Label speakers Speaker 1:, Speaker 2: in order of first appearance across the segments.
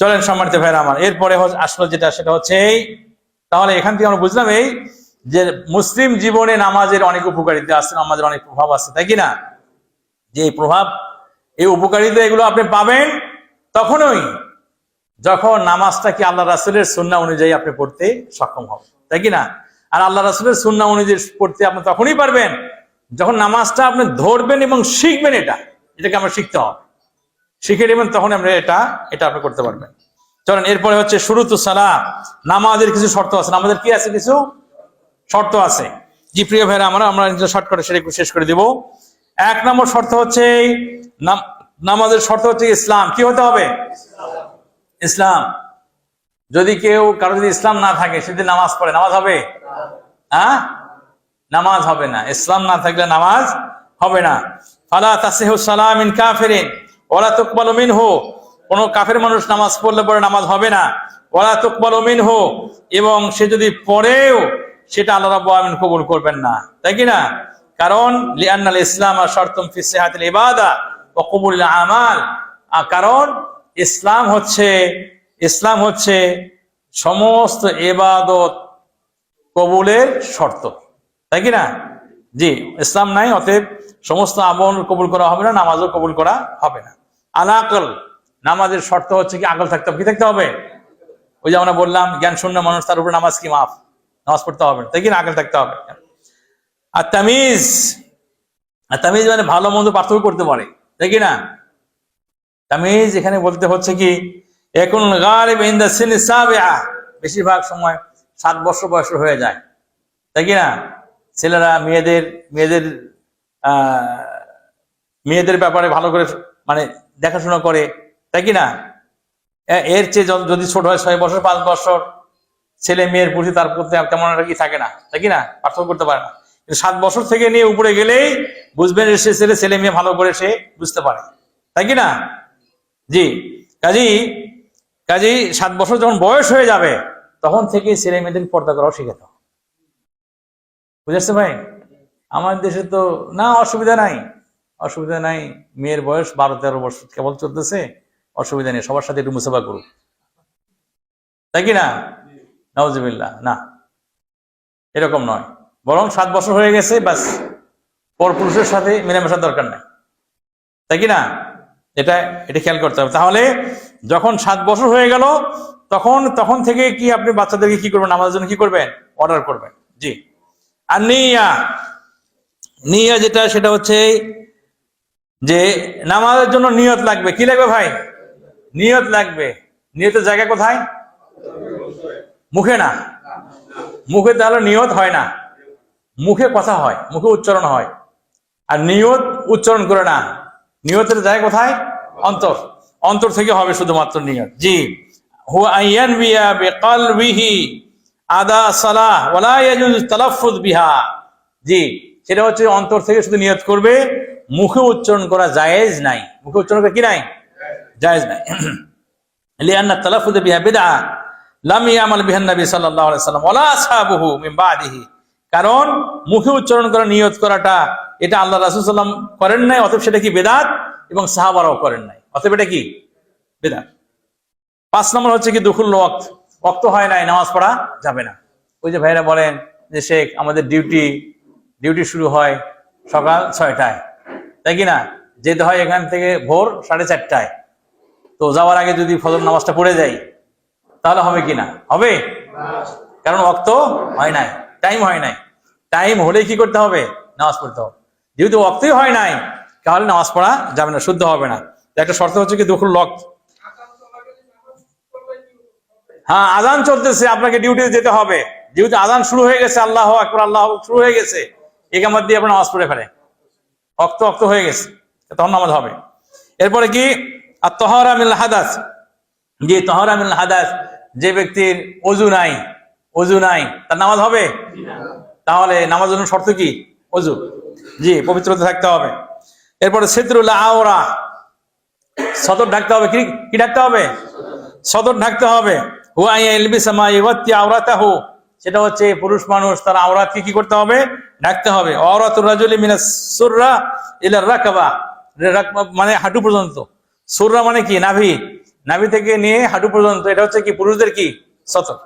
Speaker 1: চলেন সম্মানিত ভাইরা আমার। এরপরে আসলো যেটা, সেটা হচ্ছে এই। তাহলে এখান থেকে আমরা বুঝলাম এই যে মুসলিম জীবনে নামাজের অনেক উপকারিতা আছে, নামাজের অনেক প্রভাব আছে, তাই কিনা যে প্রভাব, এই উপকারিতা এগুলো আপনি পাবেন তখনই যখন নামাজটা কি আল্লাহ রাসুলের সুন্না অনুযায়ী আপনি পড়তে সক্ষম হবেন, তাই কিনা আর আল্লাহ রাসুলের সুন্না অনুযায়ী পড়তে আপনি তখনই পারবেন যখন নামাজটা আপনি ধরবেন এবং শিখবেন এটা। এটাকে আমরা শিখতে হবে। শিখে নেবেন, তখন আমরা এটা এটা আপনি করতে পারবেন। চলেন, এরপরে হচ্ছে শুরু তো সালা নামাজের কিছু শর্ত আছে। নামাজের কি আছে কিছু? শর্ত আছে। জি, প্রিয় ভাইরা, আমরা আমরা শর্টকাটে সেটা একটু শেষ করে দিব। এক নম্বর শর্ত হচ্ছে নামাজের শর্ত হচ্ছে ইসলাম। কি হতে হবে? ইসলাম। যদি কেউ, কারও যদি ইসলাম না থাকে, সে যদি নামাজ পড়ে, নামাজ হবে? হ্যাঁ? নামাজ হবে না। ইসলাম না থাকলে নামাজ হবে না। ফালা তাসিহু সালাম ইন কাফিরিন ওলা তুকবাল মিনহু। কোন কাফের মানুষ নামাজ পড়লে পরে নামাজ হবে না। ওলা তুকবাল মিনহু, এবং সে যদি পড়েও সেটা আল্লাহ রাব্বুল আলামিন কবুল করবেন না। তাই কি না? কারণ, লিআন্নাল ইসলাম শর্তুম ফি সিহাতিল ইবাদা ওয়া কবুলিল আমাল। আ- কারণ, ইসলাম হচ্ছে ইসলাম হচ্ছে সমস্ত ইবাদত কবুলের শর্ত। তাই কি না? জি, ইসলাম নাই, অতএব সমস্ত আমল কবুল করা হবে না, নামাজও কবুল করা হবে না। আলাকল নামাজের শর্ত হচ্ছে কি, আকল থাকতে হবে। কি থাকতে হবে? ওই যে আমরা বললাম জ্ঞান শূন্য মানুষ, তার উপরে নামাজ কি মাফ? নামাজ পড়তে হবে তাই কি না, আকল থাকতে হবে? আর তামিজ আর তামিজ মানে ভালো মন্দ পার্থক্য করতে পারে। তাই কি না? তামিজ এখানে বলতে হচ্ছে কি এখন গালিব ইন দা সিন সাবিআ, বেশিরভাগ সময় সাত বছর বয়স হয়ে যায়। তাই কি না? ছেলেরা মেয়েদের মেয়েদের মেয়েদের ব্যাপারে ভালো করে মানে দেখাশোনা করে, তাই কি না? এর চেয়ে যদি ছোট হয় ছয় বছর, পাঁচ বছর, ছেলে মেয়ের প্রতি তার প্রতি তেমন একটা কি থাকে না, তাই কি না? পার্থক্য করতে পারে না। কিন্তু সাত বছর থেকে নিয়ে উপরে গেলেই বুঝবেন সে ছেলে ছেলে মেয়ে ভালো করে সে বুঝতে পারে, তাই কি না? জি কাজী কাজী সাত বছর যখন বয়স হয়ে যাবে, তখন থেকে ছেলে মেয়েদের পর্দা করাও শিখাতে বুঝেছে ভাই? আমার দেশে তো না, অসুবিধা নাই। অসুবিধা নাই, মেয়ের বয়স বারো, তেরো বছর কেবল চলতেছে। অসুবিধা নেই, সবার সাথে একটু মুসাফা করুক। তাই কি না? নওয়াজিবিল্লাহ না। এরকম নয়। বরং সাত বছর হয়ে গেছে, বাস। পরপুরুষের সাথে মেলামেশার দরকার নাই। তাই কি না? এটা এটা খেয়াল করতে হবে। তাহলে যখন সাত বছর হয়ে গেল, তখন তখন থেকে কি আপনি বাচ্চাদেরকে কি করবেন? আমাদের জন্য কি করবেন? অর্ডার করবেন। জি। আর নিয়া নিয়া যেটা, সেটা হচ্ছে যে নামাজের জন্য নিয়ত লাগবে। কি লাগবে ভাই? নিয়ত লাগবে। নিয়তের জায়গা কোথায়? মুখে না। মুখে তাহলে নিয়ত হয় না। মুখে কথা হয়, মুখে উচ্চারণ হয়। আর নিয়ত উচ্চারণ করে না। নিয়তের জায়গা কোথায়? অন্তর। অন্তর থেকে হবে শুধুমাত্র নিয়ত। জি। হু আইয়ান বিয়া বিহি আদা সালাহ তালাফফুজ বিহা। জি, সেটা হচ্ছে অন্তর থেকে শুধু নিয়ত করবে, মুখে উচ্চারণ করা জায়েজ নাই। মুখে উচ্চারণ করা কি নাই? জায়েজ নাই। বিহা সাল্লাম কারণ মুখে উচ্চারণ করা, নিয়ত করাটা, এটা আল্লাহ রাসূল সাল্লাম করেন নাই, অতএব সেটা কি বেদাত? এবং সাহাবারাও করেন নাই। অতএব এটা কি? বেদাত। পাঁচ নম্বর হচ্ছে কি দুখুল ওয়াক্ত হয় নাই, নামাজ পড়া যাবে না। ওই যে ভাইরা বলেন যে, শেখ, আমাদের ডিউটি ডিউটি শুরু হয় সকাল ছয়টায়। তাই কি না? যেতে হয় এখান থেকে ভোর সাড়ে চারটায়। তো যাওয়ার আগে যদি ফজর নামাজটা পড়ে যাই, তাহলে হবে কি না? হবে? কারণ অক্ত হয় নাই টাইম হয় নাই। টাইম হলে কি করতে হবে? নামাজ পড়তে হবে। যেহেতু অক্তই হয় নাই, তাহলে নামাজ পড়া যাবে না, শুদ্ধ হবে না। একটা শর্ত হচ্ছে কি, দুখুল লক্ত হ্যাঁ আজান চলতেছে, আপনাকে ডিউটিতে যেতে হবে। যেহেতু আজান শুরু হয়ে গেছে, আল্লাহ আকবর, আল্লাহ শুরু হয়ে গেছে। একামত দিয়ে আপনার নামাজ পড়ে ফেলে অক্ত অক্ত হয়ে গেছে। তখন নামাজ হবে। এরপরে কি? আর তহরা মিল হাদাস যে তহরা মিল হাদাস যে ব্যক্তির অজু নাই অজু নাই, তার নামাজ হবে? তাহলে নামাজ জন্য শর্ত কি? অজু। জি, পবিত্রতা থাকতে হবে। এরপরে সেতুল্লাহ আওরা। সদর ঢাকতে হবে কি ঢাকতে হবে? সদর ঢাকতে হবে। সেটা হচ্ছে পুরুষ মানুষ, তার আওরাতকে কি করতে হবে? ঢাকতে হবে। মানে হাঁটু পর্যন্ত। সুররা মানে কি? নাভি। নাভি থেকে নিয়ে হাঁটু পর্যন্ত। এটা হচ্ছে কি? পুরুষদের কি? সতর।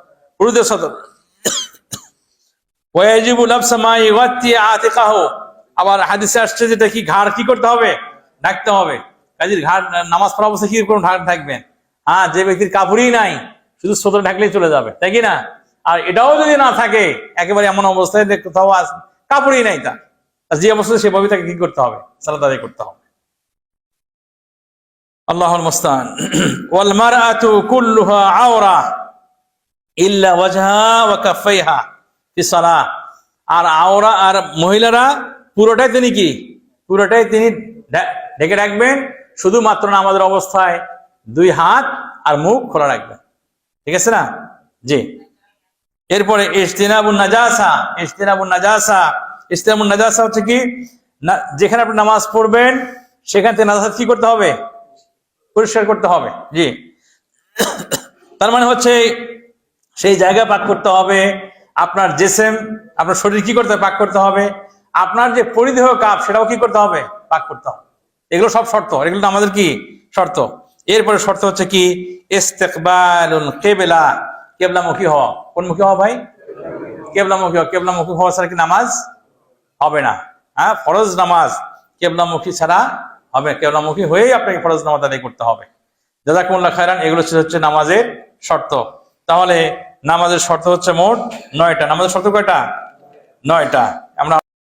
Speaker 1: পুরুষদের সতর। আবার হাদিসে আসছে যেটা কি? ঘাড় কি করতে হবে? ঢাকতে হবে। কাজের ঘাড়, নামাজ পড়া অবস্থায় কি করে ঢাক থাকবেন হ্যাঁ যে ব্যক্তির কাপড়ই নাই শুধু সতর ঢাকলেই চলে যাবে, তাই কি না? আর এটাও যদি না থাকে, একেবারে এমন অবস্থায় কোথাও আস- কাপড়ই নাই আর যে অবস্থায় সেভাবে তাকে কি করতে হবে? সালাত আদায় করতে হবে। শুধুমাত্র নামাজের অবস্থায় দুই হাত আর মুখ খোলা রাখবেন। ঠিক আছে না? জি। এরপরে ইস্তিনাবুন নাজাসা ইস্তিনাবুন নাজাসা ইস্তিনাবুন নাজাসা হচ্ছে কি? না, যেখানে আপনি নামাজ পড়বেন, সেখান থেকে নাজাসাত কি করতে হবে? পরিষ্কার করতে হবে। জি। তার মানে হচ্ছে সেই জায়গা পাক করতে হবে, আপনার জেসেম, আপনার শরীর কি করতে পাক করতে হবে। আপনার যে পরিদেহ কাপ, সেটাও কি করতে হবে? পাক করতে হবে। এগুলো সব শর্ত। এগুলো আমাদের কি শর্ত? এরপরে শর্ত হচ্ছে কি? ইস্তেকবালুল কেবেলা। কেবলামুখী হওয়া। কোন মুখী হওয়া ভাই? কেবলামুখী হওয়া। কেবলামুখী হওয়া ছাড়া কি নামাজ হবে না? হ্যাঁ ফরজ নামাজ কেবলামুখী ছাড়া হবে। কেবলামুখী হয়েই আপনাকে ফরজ নামাজ আদায় করতে হবে। জাজাকুল্লাহ খায়রান, এগুলো হচ্ছে নামাজের শর্ত। তাহলে নামাজের শর্ত হচ্ছে মোট নয়টা। নামাজের শর্ত কয়টা? নয়টা।